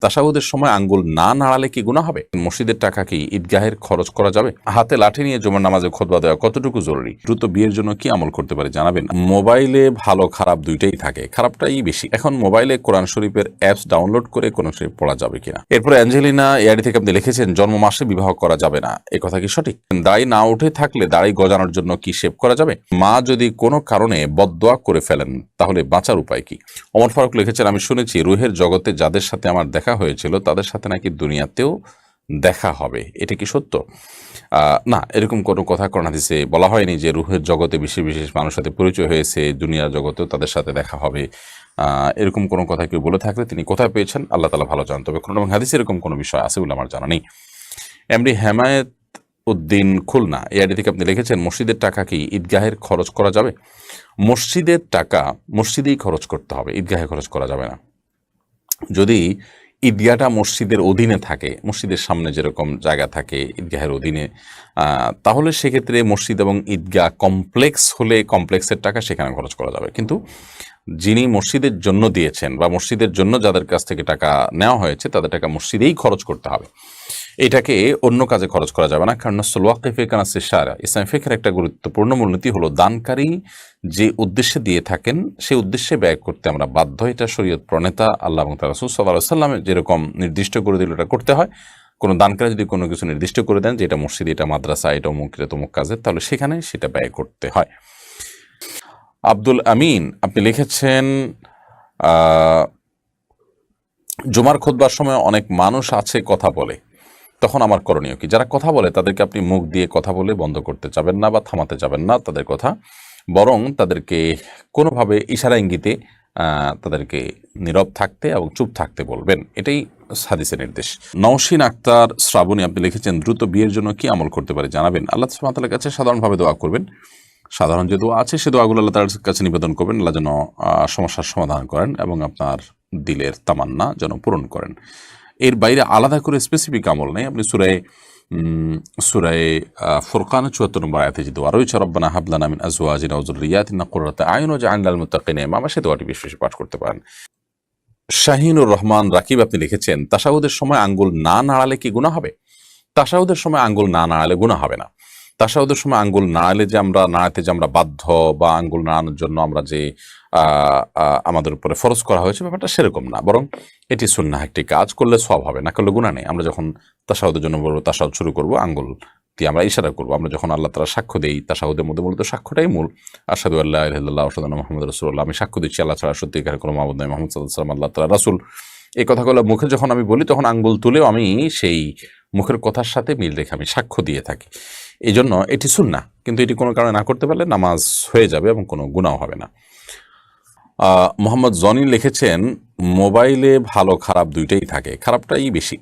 তাসাহুদের সময় আঙ্গুল না নাড়ালে কি গুণা হবে? মসজিদের টাকা কি ঈদগাহের খরচ করা যাবে? হাতে লাঠি নিয়ে জমার নামাজে খোদবা দেওয়া কতটুকু জরুরি? দ্রুত বিয়ের জন্য কি আমল করতে পারে জানাবেন। মোবাইলে ভালো, খারাপ দুইটাই থাকে, খারাপটাই বেশি। এখন মোবাইলে কোরআন শরীফের অ্যাপস ডাউনলোড করে কোরআন শরীফ পড়া যাবে কিনা? এরপরে অ্যাঞ্জেলিনা এআডি থেকে আপনি লিখেছেন, জন্ম মাসে বিবাহ করা যাবে না। এ কথা কি সঠিক? দাড়ি না উঠে থাকলে দাড়ি গজানোর জন্য কি শেভ করা যাবে? মা যদি কোনো কারণে বদদোয়া করে ফেলেন, তাহলে বাঁচার উপায় কি? অমর ফারুক লিখেছেন, আমি শুনেছি, রুহের জগতে যাদের সাথে আমার দেখা হয়েছিল, তাদের সাথে নাকি দুনিয়াতেও দেখা হবে। এটা কি সত্য? না, এরকম কোনো কথা করোনা দিছে বলা হয়নি যে রুহের জগতে বিশেষ বিশেষ মানুষের সাথে পরিচয় হয়েছে, দুনিয়ার জগতেও তাদের সাথে দেখা হবে। এরকম কোনো কথা কেউ বলে থাকলে তিনি কোথায় পেয়েছেন? আল্লাহ তালা ভালো জান তবে কোনো হাদিসে এরকম কোনো বিষয় আছে বলে আমার জানা নেই। এমডি হেমায়েত উদ্দিন খুলনা এআডি থেকে আপনি লিখেছেন, মসজিদের টাকা কি ঈদগাহের খরচ করা যাবে? মসজিদের টাকা মসজিদেই খরচ করতে হবে, ঈদগাহে খরচ করা যাবে না। যদি ঈদগাহটা মসজিদের অধীনে থাকে, মসজিদের সামনে যেরকম জায়গা থাকে ঈদগাহের অধীনে তাহলে সেক্ষেত্রে মসজিদ এবং ঈদগাহ কমপ্লেক্স হলে কমপ্লেক্সের টাকা সেখানে খরচ করা যাবে। কিন্তু যিনি মসজিদের জন্য দিয়েছেন বা মসজিদের জন্য যাদের কাছ থেকে টাকা নেওয়া হয়েছে, তাদের টাকা মসজিদেই খরচ করতে হবে। এটাকে অন্য কাজে খরচ করা যাবে না। কারণ সোলওয়াকিফে কানাসে সারা ইসলাম ফিকের একটা গুরুত্বপূর্ণ মূলনীতি হলো, দানকারী যে উদ্দেশ্যে দিয়ে থাকেন সেই উদ্দেশ্যে ব্যয় করতে আমরা বাধ্য। এটা শরীয়ত প্রণেতা আল্লাহ এবং তার রসুল সাল্লাহ সাল্লামের যেরকম নির্দিষ্ট করে দিল এটা করতে হয়। কোনো দানকারী যদি কোনো কিছু নির্দিষ্ট করে দেন যে এটা মসজিদ, এটা মাদ্রাসা, এটা অমুক, এটা তমুক কাজের তাহলে সেখানে সেটা ব্যয় করতে হয়। আব্দুল আমিন, আপনি লিখেছেন জুমার খোদবার সময় অনেক মানুষ আছে, কথা বলে। তখন আমার করণীয় কি? যারা কথা বলে, তাদেরকে আপনি মুখ দিয়ে কথা বলে বন্ধ করতে যাবেন না বা থামাতে যাবেন না তাদের কথা। বরং তাদেরকে কোনোভাবে ইশারা ইঙ্গিতে তাদেরকে নীরব থাকতে এবং চুপ থাকতে বলবেন। এটাই হাদিসের নির্দেশ। নওশিন আক্তার শ্রাবণী, আপনি লিখেছেন, দ্রুত বিয়ের জন্য কি আমল করতে পারে? জানাবেন। আল্লাহ সুবহানাহু কাছে সাধারণভাবে দোয়া করবেন। সাধারণ যে দোয়া আছে, সে দোয়াগুলো আল্লাহ তার কাছে নিবেদন করবেন। আল্লাহ যেন সমস্যার সমাধান করেন এবং আপনার দিলের তামান্না যেন পূরণ করেন। এর বাইরে আলাদা করে স্পেসিফিক আমল নেই। আপনি সুরায় সুরায় ফুরকান চুয়াত্তর নম্বর আয়াতে যে দোয়া রয়েছে, রব্বানা হাবলানা মিন আজওয়াজিনা ওয়া যুররিয়াতিনা কুররাতা আয়ুন ওয়াজআলনাল মুত্তাকিনা ইমামা সে দোয়াটি বেশি পাঠ করতে পারেন। শাহিনুর রহমান রাকিব আপনি লিখেছেন তাসাউদের সময় আঙ্গুল না নাড়ালে কি গুনাহ হবে? তাসাউদের সময় আঙ্গুল না নাড়ালে গুনাহ হবে না। তাসাউদের সময় আঙ্গুল নাড়ালে যে আমরা নাড়াতে যে আমরা বাধ্য বা আঙ্গুল নাড়ানোর জন্য আমরা যে আমাদের উপরে ফরজ করা হয়েছে, ব্যাপারটা সেরকম না। বরং এটি সুন্নাহ একটি কাজ, করলে সব হবে, না করলে গুণা নেই। আমরা যখন তাসাউদের জন্য বলব তাসাউদ শুরু করব, আঙ্গুল দিয়ে আমরা ইশারা করব। আমরা যখন আল্লাহ তালা সাক্ষ্য দেই তাসাউদের মধ্যে মূলত সাক্ষ্যটাই মূল। আসাদু আল্লাহ আল্লাহ আসাদ মোহাম্মদ রসুল্লাহ আমি সাক্ষ্য দিচ্ছি আল্লাহ ছাড়া সত্যিকার কোনো মাহমুদ মোহাম্মদ সাল্লাহ সাল্লাম আল্লাহ তালা রাসুল। এই কথাগুলো মুখে যখন আমি বলি, তখন আঙ্গুল তুলেও আমি সেই মুখের কথার সাথে মিল রেখে আমি সাক্ষ্য দিয়ে থাকি। এই জন্য এটি সুন্না কিন্তু এটি কোনো কারণে না করতে পারলে নামাজ হয়ে যাবে এবং কোনো গুণাও হবে না। মোহাম্মদ জনি লিখেছেন, মোবাইলে ভালো, খারাপ দুইটাই থাকে, খারাপটাই বেশি।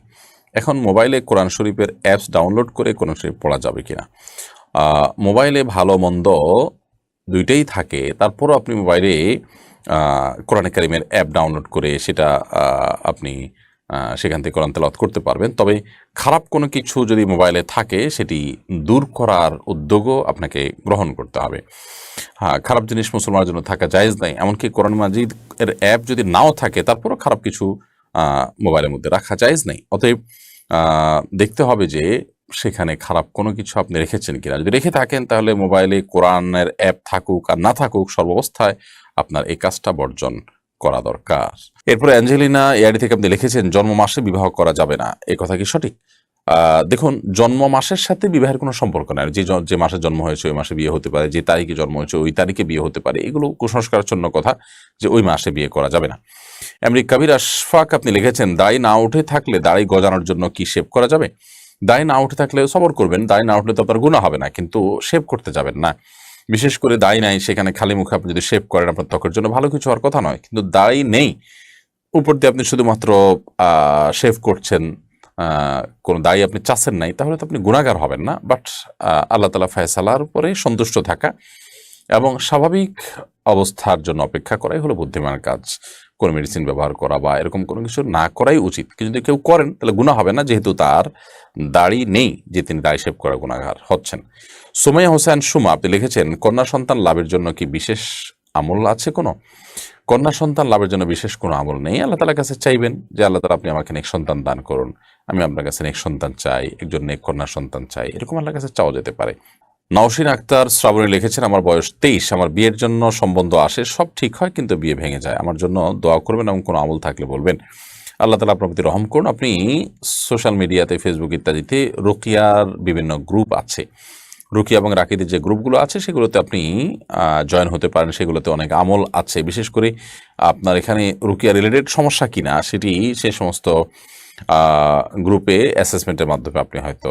এখন মোবাইলে কোরআন শরীফের অ্যাপস ডাউনলোড করে কোরআন শরীফ পড়া যাবে কিনা। মোবাইলে ভালো, মন্দ দুইটাই থাকে, তারপরও আপনি মোবাইলে কোরআন কারিমের অ্যাপ ডাউনলোড করে সেটা আপনি সেখান থেকে কোরআন তেলাওয়াত করতে পারবেন। তবে খারাপ কোনো কিছু যদি মোবাইলে থাকে, সেটি দূর করার উদ্যোগও আপনাকে গ্রহণ করতে হবে। হ্যাঁ খারাপ জিনিস মুসলমানের জন্য থাকা জায়েজ নাই। এমনকি কোরআন মাজিদ এর অ্যাপ যদি নাও থাকে, তারপরও খারাপ কিছু মোবাইলের মধ্যে রাখা জায়েজ নাই। অতএব দেখতে হবে যে সেখানে খারাপ কোনো কিছু আপনি রেখেছেন কিনা। যদি রেখে থাকেন, তাহলে মোবাইলে কোরআনের অ্যাপ থাকুক আর না থাকুক, সর্বাবস্থায় আপনার এই কাজটা বর্জন করা দরকার। এরপরে অ্যাঞ্জেলিনা এআডি থেকে আপনি লিখেছেন, জন্ম মাসে বিবাহ করা যাবে না। এই কথা কি সঠিক? দেখুন, জন্ম মাসের সাথে বিবাহের কোনো সম্পর্ক নাই। যে যে মাসে জন্ম হয়েছে, ওই মাসে বিয়ে হতে পারে। যে তারিখে জন্ম হয়েছে, ওই তারিখে বিয়ে হতে পারে। এগুলো কুসংস্কারের জন্য কথা যে ওই মাসে বিয়ে করা যাবে না। আমেরিক কাবির আশফাক, আপনি লিখেছেন দাড়ি না উঠে থাকলে দাড়ি গজানোর জন্য কি শেভ করা যাবে? দাড়ি না উঠে থাকলে সবর করবেন। দাড়ি না উঠলে তো আপনার গুণা হবে না, কিন্তু শেভ করতে যাবেন না। বিশেষ করে দাড়ি নাই, সেখানে খালি মুখে আপনি যদি শেভ করেন, আপনার ত্বকের জন্য ভালো কিছু হওয়ার কথা নয়। কিন্তু দাড়ি নেই, উপর দিয়ে আপনি শুধুমাত্র শেভ করছেন কোনো দায়ী আপনি চাচ্ছেন নাই, তাহলে তো আপনি গুণাগার হবেন না। বাট আল্লাহ তালা ফয়সালার উপরে সন্তুষ্ট থাকা এবং স্বাভাবিক অবস্থার জন্য অপেক্ষা করাই হলো বুদ্ধিমানের কাজ। কোনো মেডিসিন ব্যবহার করা বা এরকম কোনো কিছু না করাই উচিত। কিন্তু কেউ করেন, তাহলে গুণা হবে না, যেহেতু তার দাড়ি নেই যে তিনি দাড়ি শেভ করা গুণাগার হচ্ছেন। সুমাইয়া হোসেন সুমা, আপনি লিখেছেন, কন্যা সন্তান লাভের জন্য কি বিশেষ আমল আছে কোনো? কন্যা সন্তান লাভের জন্য বিশেষ কোনো আমল নেই। আল্লাহ তালার কাছে চাইবেন যে, আল্লাহ তালা আপনি আমাকে নেক সন্তান দান করুন। আমি আপনার কাছে নেক সন্তান চাই, একজন নেক কন্যা সন্তান চাই। এরকম আল্লাহর কাছে চাওয়া যেতে পারে। নওশিন আক্তার শ্রাবণী লিখেছেন, আমার বয়স তেইশ, আমার বিয়ের জন্য সম্বন্ধ আসে, সব ঠিক হয়, কিন্তু বিয়ে ভেঙে যায়। আমার জন্য দোয়া করবেন এবং কোনো আমল থাকলে বলবেন। আল্লাহ তালা আপনার প্রতি রহম করুন। আপনি সোশ্যাল মিডিয়াতে, ফেসবুক ইত্যাদিতে রোকিয়ার বিভিন্ন গ্রুপ আছে। রুকিয়া এবং রাকিদের যে গ্রুপগুলো আছে, সেগুলোতে আপনি জয়েন হতে পারেন। সেগুলোতে অনেক আমল আছে। বিশেষ করে আপনার এখানে রুকিয়া রিলেটেড সমস্যা কিনা সেটি সে সমস্ত গ্রুপে অ্যাসেসমেন্টের মাধ্যমে আপনি হয়তো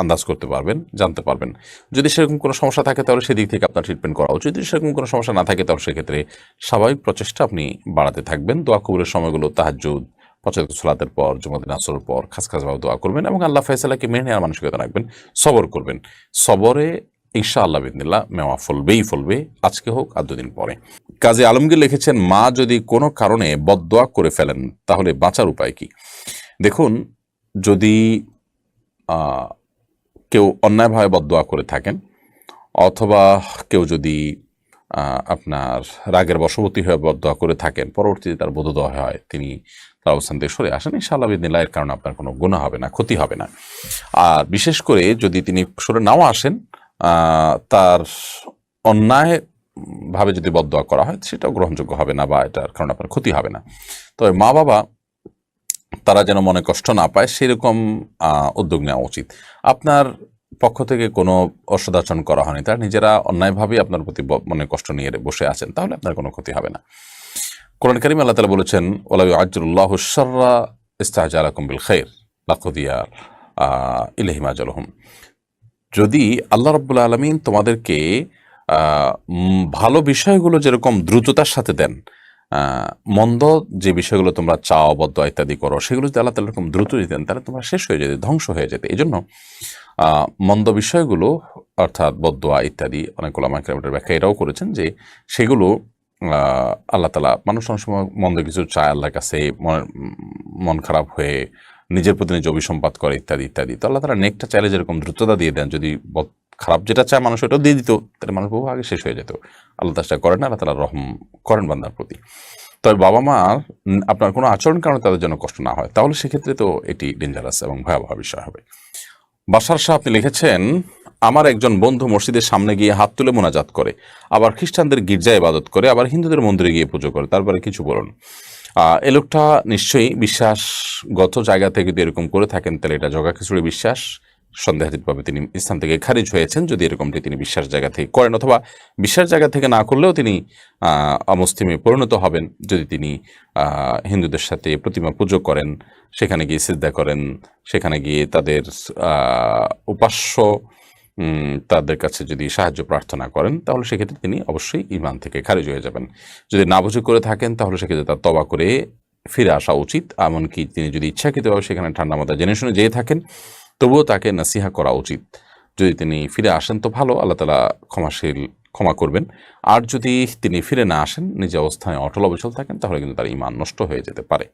আন্দাজ করতে পারবেন, জানতে পারবেন। যদি সেরকম কোনো সমস্যা থাকে তাহলে সেদিক থেকে আপনার ট্রিটমেন্ট করা উচিত। যদি সেরকম কোনো সমস্যা না থাকে তাহলে সেক্ষেত্রে স্বাভাবিক প্রচেষ্টা আপনি বাড়াতে থাকবেন। দোয়া কবুলের সময়গুলো তাহাজুদ পঁচাত্ত সালাতের পর জুমাদিন আসরের পর খাস খাসভাবে দোয়া করবেন এবং আল্লাহ ফয়সালাকে মেনে নেওয়ার মানসিকতা রাখবেন, সবর করবেন। সবরে ঈশা আল্লাহ বিদিল্লা মেওয়া ফলবেই ফলবে, আজকে হোক আর দুদিন পরে। কাজী আলমগীর লিখেছেন, মা যদি কোনো কারণে বদদোয়া করে ফেলেন, তাহলে বাঁচার উপায় কি? দেখুন, যদি কেউ অন্যায়ভাবে বদদোয়া করে থাকেন, অথবা কেউ যদি আপনার রাগের বশবর্তী হয়ে বদদোয়া করে থাকেন, পরবর্তীতে তার বোধোদয় হয় তিনি তার অবস্থান থেকে সরে আসেন। ইনশাআল্লাহ বিদিনিল্লাহ এর কারণে আপনার কোনো গুণা হবে না, ক্ষতি হবে না। আর বিশেষ করে যদি তিনি সরে নাও আসেন তার অন্যায় ভাবে যদি বদদোয়া করা হয়, সেটাও গ্রহণযোগ্য হবে না বা এটার কারণে আপনার ক্ষতি হবে না। তবে মা বাবা তারা যেন মনে কষ্ট না পায়, সেরকম উদ্যোগ নেওয়া উচিত। আপনার পক্ষ থেকে কোনো অসদাচরণ করা হয়নি। তারা নিজেরা অন্যায়ভাবেই আপনার প্রতি মনে কষ্ট নিয়ে বসে আছেন, তাহলে আপনার কোনো ক্ষতি হবে না। কোরআন করিম আল্লাহ তালা বলেছেন ওলাই আজ্জুল্লাহ সার্রা ইস্তাহাজালাকুম বিল খৈর লাকুদিয়া ইলহিমা জলহম যদি আল্লাহ রব্বুল আলমিন তোমাদেরকে ভালো বিষয়গুলো যেরকম দ্রুততার সাথে দেন মন্দ যে বিষয়গুলো তোমরা চাও বদ্ধ ইত্যাদি করো, সেগুলো যদি আল্লাহ তালা এরকম দ্রুত দিতেন তাহলে তোমরা শেষ হয়ে যেতে, ধ্বংস হয়ে যেতে। এই জন্য মন্দ বিষয়গুলো, অর্থাৎ বদোয়া ইত্যাদি, অনেক ওলামাকের ব্যাখ্যা এটাও করেছেন যে সেগুলো আল্লাহ তালা মানুষ অনেক সময় মন্দ কিছু চায় আল্লাহর কাছে, মন- খারাপ হয়ে নিজের প্রতি নিজে অভিসম্পাত করে ইত্যাদি ইত্যাদি। তো আল্লাহ তালা নেকটা চাইলে যেরকম দ্রুততা দিয়ে দেন, যদি খারাপ যেটা চায় মানুষ ওটাও দিয়ে দিত তাহলে মানুষ বহু আগে শেষ হয়ে যেত। আল্লাহ তালা করেন না তালা রহম করেন বান্দার প্রতি। তবে বাবা উম, আপনার কোনো আচরণ কারণে তাদের জন্য কষ্ট না হয় তাহলে সেক্ষেত্রে তো এটি ডেঞ্জারাস এবং ভয়াবহ বিষয় হবে। বাসার শাহ আপনি লিখেছেন আমার একজন বন্ধু মসজিদের সামনে গিয়ে হাত তুলে মোনাজাত করে আবার খ্রিস্টানদের গির্জায় ইবাদত করে আবার হিন্দুদের মন্দিরে গিয়ে পুজো করে তারপরে কিছু বলুন। এ লোকটা নিশ্চয়ই বিশ্বাসগত জায়গা থেকে যদি এরকম করে থাকেন তাহলে এটা জগা খিচুড়ি বিশ্বাস। সন্দেহাতীতভাবে তিনি স্থান থেকে খারিজ হয়েছেন, যদি এরকমটি তিনি বিশ্বাস জায়গা থেকে করেন অথবা বিশ্বাস জায়গা থেকে না করলেও তিনি অমুসলিমে পরিণত হবেন, যদি তিনি হিন্দুদের সাথে প্রতিমা পুজো করেন, সেখানে গিয়ে সিদ্ধা করেন, সেখানে গিয়ে তাদের উপাস্য তাদের কাছে যদি সাহায্য প্রার্থনা করেন, তাহলে সেক্ষেত্রে তিনি অবশ্যই ইমান থেকে খারিজ হয়ে যাবেন। যদি না বুঝে করে থাকেন, তাহলে সেক্ষেত্রে তার তবা করে ফিরে আসা উচিত। এমনকি তিনি যদি ইচ্ছাকৃতভাবে সেখানে ঠান্ডা মাথা জেনে শুনে যেয়ে থাকেন তবুও তাকে নাসিহা করা উচিত। যদি তিনি ফিরে আসেন তো ভালো, আল্লাহ তালা ক্ষমাশীল, ক্ষমা করবেন। আর যদি তিনি ফিরে না আসেন, নিজ অবস্থায় অটল অবিচল থাকেন, তাহলে কিন্তু তার ইমান নষ্ট হয়ে যেতে পারে।